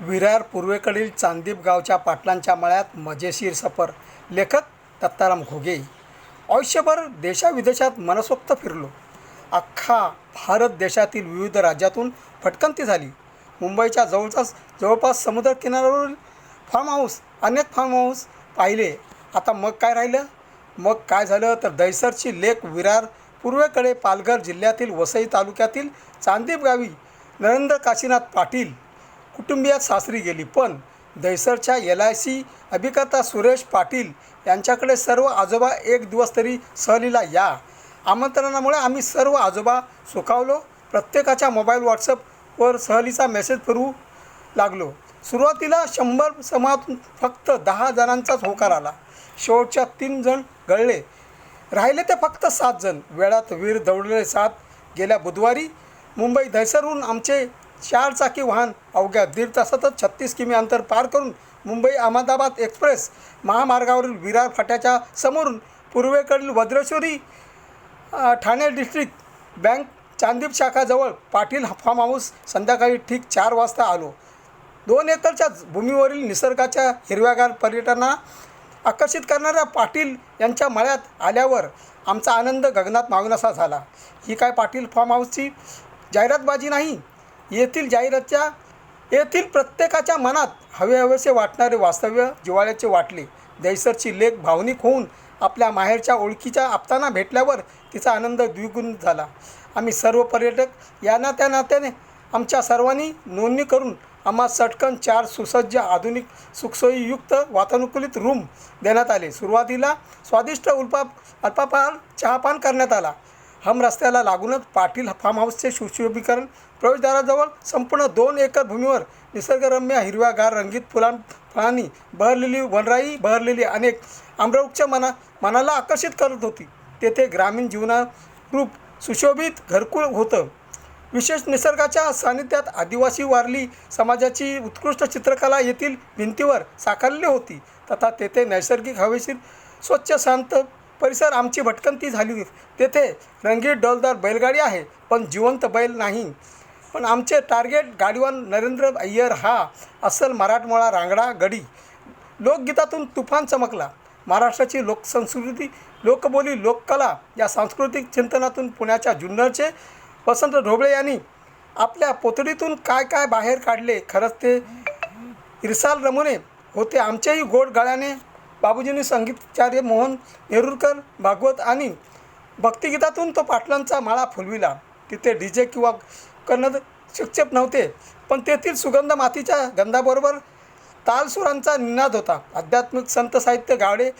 विरार पूर्वेकडील चांदीप गावच्या पाटलांच्या मळ्यात मजेशीर सफर. लेखक दत्ताराम घोगे. आयुष्यभर देशाविदेशात मनसोक्त फिरलो. अख्खा भारत देशातील विविध राज्यातून भटकंती झाली. मुंबईच्या जवळचाच जवळपास समुद्रकिनाऱ्यावरील फार्म हाऊस अनेक फार्म हाऊस पाहिले. आता मग काय राहिलं? मग काय झालं? तर दैसरची लेक विरार पूर्वेकडे पालघर जिल्ह्यातील वसई तालुक्यातील चांदीप गावी. नरेंद्र काशीनाथ पाटील कुटुंबियात सासरी गेली पण दैसरच्या एल आय सी अभिकर्ता सुरेश पाटील यांच्याकडे सर्व आजोबा एक दिवस तरी सहलीला या. आमंत्रणामुळे आम्ही सर्व आजोबा सुखावलो. प्रत्येकाच्या मोबाईल व्हॉट्सअपवर सहलीचा मेसेज फिरू लागलो. सुरुवातीला शंभर समातून फक्त दहा जणांचाच होकार आला. शेवटच्या तीन जण गळले. राहिले ते फक्त सात जण. वेळात वीर दौडलेले सात. गेल्या बुधवारी मुंबई दहसरहून आमचे चार चाकी वाहन अवघ्या दीड तासातच छत्तीस किमी अंतर पार करून मुंबई अहमदाबाद एक्सप्रेस महामार्गावरील विरार फाट्याच्या समोरून पूर्वेकडील वज्रेश्वरी ठाणे डिस्ट्रिक्ट बँक चांदीप शाखाजवळ पाटील फार्म हाऊस संध्याकाळी ठीक चार वाजता आलो. दोन एकरच्या भूमीवरील निसर्गाच्या हिरव्यागार पर्यटना आकर्षित करणाऱ्या पाटील यांच्या मळ्यात आल्यावर आमचा आनंद गगनात मागनासा झाला. ही काय पाटील फार्म हाऊसची जाहिरातबाजी नाही? येथील जाहिरातच्या येथील प्रत्येकाच्या मनात हवे हवेसे वाटणारे वास्तव्य जिवाळ्याचे वाटले. दैसरची लेख भावनिक होऊन आपल्या माहेरच्या ओळखीच्या आपताना भेटल्यावर तिचा आनंद द्विगुण झाला. आम्ही सर्व पर्यटक यांना त्या नात्याने आमच्या सर्वांनी नोंदणी करून आम्हा सटकन चार सुसज्ज आधुनिक सुखसोयीयुक्त वातानुकूलित रूम देण्यात आले. सुरुवातीला स्वादिष्ट उल्पा अल्पापार चहापान करण्यात आला. हम रस्त्याला लागूनच पाटील फार्म हाऊसचे सुशोभीकरण प्रवेशद्वाराजवळ संपूर्ण दोन एकर भूमीवर निसर्गरम्य हिरव्यागार रंगीत फुलां फळांनी बहरलेली वनराई बहरलेली अनेक आम्रवृक्ष मना मनाला आकर्षित करत होती. तेथे ग्रामीण जीवनारूप सुशोभित घरकुल होतं. विशेष निसर्गाच्या सानिध्यात आदिवासी वारली समाजाची उत्कृष्ट चित्रकला येथील भिंतीवर साकारली होती. तथा तेथे नैसर्गिक हवेशीर स्वच्छ शांत परिसर आमची भटकंती झाली. तेथे रंगीत डौलदार बैलगाडी आहे पण जिवंत बैल नाही. पण आमचे टार्गेट गाडीवान नरेंद्र अय्यर हा अस्सल मराठमोळा रांगडा गडी. लोकगीतातून तुफान चमकला. महाराष्ट्राची लोकसंस्कृती लोकबोली लोककला या सांस्कृतिक चिंतनातून पुण्याच्या जुन्नरचे वसंत ढोबळे यांनी आपल्या पोतडीतून काय काय बाहेर काढले खरंच ते इरसाल रमुने होते आमच्याही गोड गळ्याने. बाबूजींनी संगीतचार्य मोहन नेरुरकर भागवत आणि भक्तिगीतातून तो पाटलांचा माळा फुलविला. तिथे डी जे किंवा कन्नड शिक्षेप नव्हते पण तेथील सुगंध मातीच्या गंधाबरोबर तालसुरांचा निनाद होता. आध्यात्मिक संत साहित्य गावडे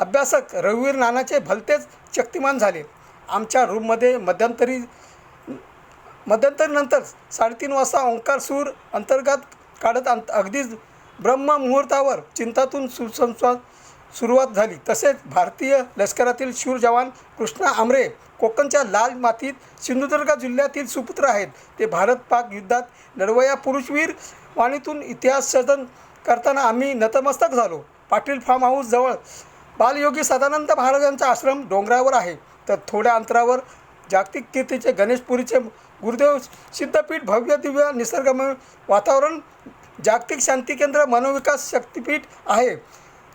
अभ्यासक रघुवीर नानाचे भलतेच शक्तिमान झाले. आमच्या रूममध्ये मध्यंतरी मध्यंतरीनंतर साडेतीन वाजता ओंकार सूर अंतर्गत काढत अंत अगदीच ब्रह्म मुहूर्तावर चिंतातून सुसंस्वाद सुरुवात झाली. तसेच भारतीय लष्करातील शूर जवान कृष्णा आमरे कोकणच्या लाल मातीत सिंधुदुर्ग जिल्ह्यातील सुपुत्र आहेत. ते भारत पाक युद्धात लढवया पुरुषवीर वाणीतून इतिहास सदन करताना आम्ही नतमस्तक झालो. पाटील फार्म हाऊस जवळ बालयोगी सदानंद महाराजांचा आश्रम डोंगरावर आहे. तर थोड्या अंतरावर जागतिक कीर्तीचे गणेशपुरीचे गुरुदेव सिद्धपीठ भव्य दिव्य निसर्गमय वातावरण जागतिक शांती केंद्र मनोविकास शक्तीपीठ आहे.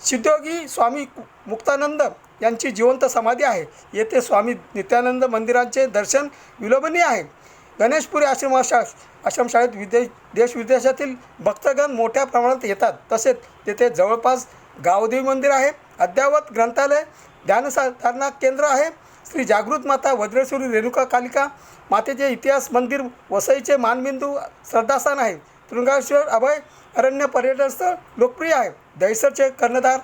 सिद्धयोगी स्वामी मुक्तानंद यांची जिवंत समाधी आहे. येथे स्वामी नित्यानंद मंदिरांचे दर्शन विलोभनीय आहे. गणेशपुरी आश्रमाशा आश्रमशाळेत विदेश देश विदेशातील भक्तगण मोठ्या प्रमाणात येतात. तसेच तेथे जवळपास गावदेवी मंदिर आहे. अद्ययावत ग्रंथालय ध्यानसाधारणा केंद्र आहे. श्री जागृत माता वज्रेश्वरी रेणुका कालिका मातेचे इतिहास मंदिर वसईचे मानबिंदू श्रद्धास्थान आहे. तृंगाश्वर अभय अरण्य पर्यटन स्थळ लोकप्रिय आहे. दहिसरचे कर्णधार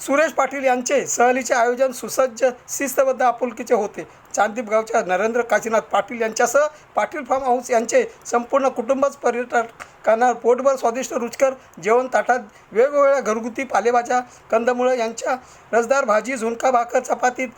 सुरेश पाटील यांचे सहलीचे आयोजन सुसज्ज शिस्तबद्ध आपुलकीचे होते. चांदीप गावच्या नरेंद्र काशीनाथ पाटील यांच्यासह पाटील फार्म हाऊस यांचे संपूर्ण कुटुंबच पर्यटकांना पोटभर स्वादिष्ट रुचकर जेवण ताटात वेगवेगळ्या घरगुती पालेभाज्या कंदमुळं यांच्या रसदार भाजी झुणका भाकर चपातीत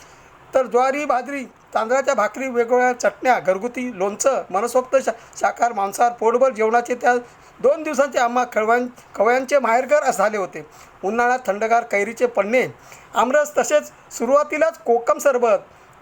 तर ज्वारी बाजरी तांदळाच्या भाकरी वेगवेगळ्या चटण्या घरगुती लोणचं मनसोक्त शा शाकाहार मांसाहार पोटभर जेवणाचे त्या दोन दिवसांचे आम्हा खळवां खवयांचे माहेरघर झाले होते. उन्हाळ्यात थंडगार कैरीचे पन्ने आमरस तसेच सुरुवातीलाच कोकम सरबत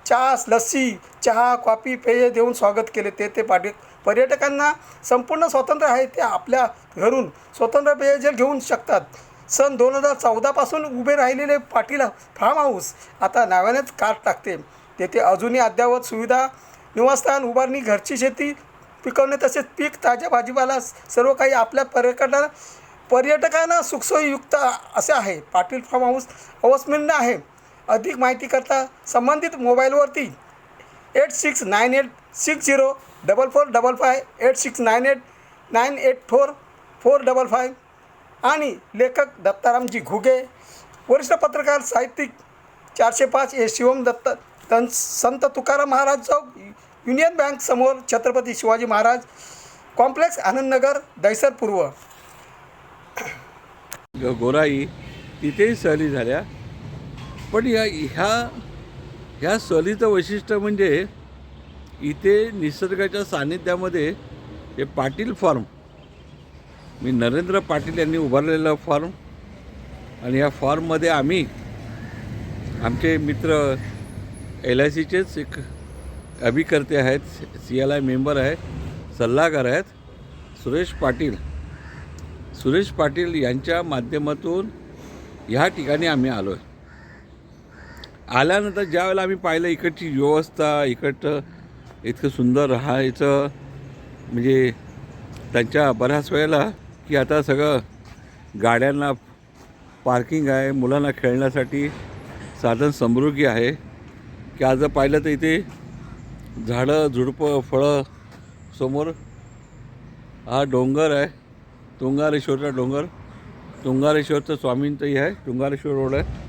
चास लस्सी चहा कॉफी पेय देऊन स्वागत केले. ते ते पाठी पर्यटकांना संपूर्ण स्वातंत्र्य आहे ते आपल्या घरून स्वतंत्र पेयजल घेऊन शकतात. सन दोन हजार चौदापासून उभे राहिलेले पाटील फार्म हाऊस आता नाव्यानेच काट टाकते. तेथे अजूनही अद्ययावत सुविधा निवासस्थान उभारणी घरची शेती पिकवणे तसेच पीक ताज्या भाजीपाला सर्व काही आपल्या पर्यटकांना पर्यटकांना सुखसोयीयुक्त असे आहे. पाटील फार्म हाऊस अवस्मिन्न आहे. अधिक माहितीकरता संबंधित मोबाईलवरती eight six nine eight six zero double four double five eight six nine eight nine eight four four double five आणि लेखक दत्तारामजी घुगे वरिष्ठ पत्रकार साहित्यिक चारशे पाच A Shivam Datta Sant Tukaram Maharaj Chowk Union Bank समोर छत्रपती शिवाजी महाराज कॉम्प्लेक्स आनंदनगर दहिसर पूर्व. गोराई तिथेही सहली झाल्या. पण या ह्या ह्या सहलीचं वैशिष्ट्य म्हणजे इथे निसर्गाच्या सान्निध्यामध्ये हे पाटील फार्म. मी नरेंद्र पाटील यांनी उभारलेलं फार्म. आणि या फार्ममध्ये आम्ही आमचे मित्र एल आय सीचेच एक अभिकर्ते आहेत सी एल आय मेंबर आहेत सल्लागार आहेत सुरेश पाटील. सुरेश पाटील यांच्या माध्यमातून ह्या ठिकाणी आम्ही आलो आहे आल्यानंतर ज्या वेळेला आम्ही पाहिलं इकडची व्यवस्था इकडचं इतकं सुंदर राहायचं म्हणजे त्यांच्या बऱ्याच वेळेला की आता सगळं गाड्यांना पार्किंग आहे मुलांना खेळण्यासाठी साधन समृद्धी आहे. की आज पाहिलं तर इथे झाडं झुडपं फळं समोर. हा डोंगर आहे. तुंगारेश्वरचा डोंगर. तुंगारेश्वरचं स्वामींचंही आहे. तुंगारेश्वर रोड आहे.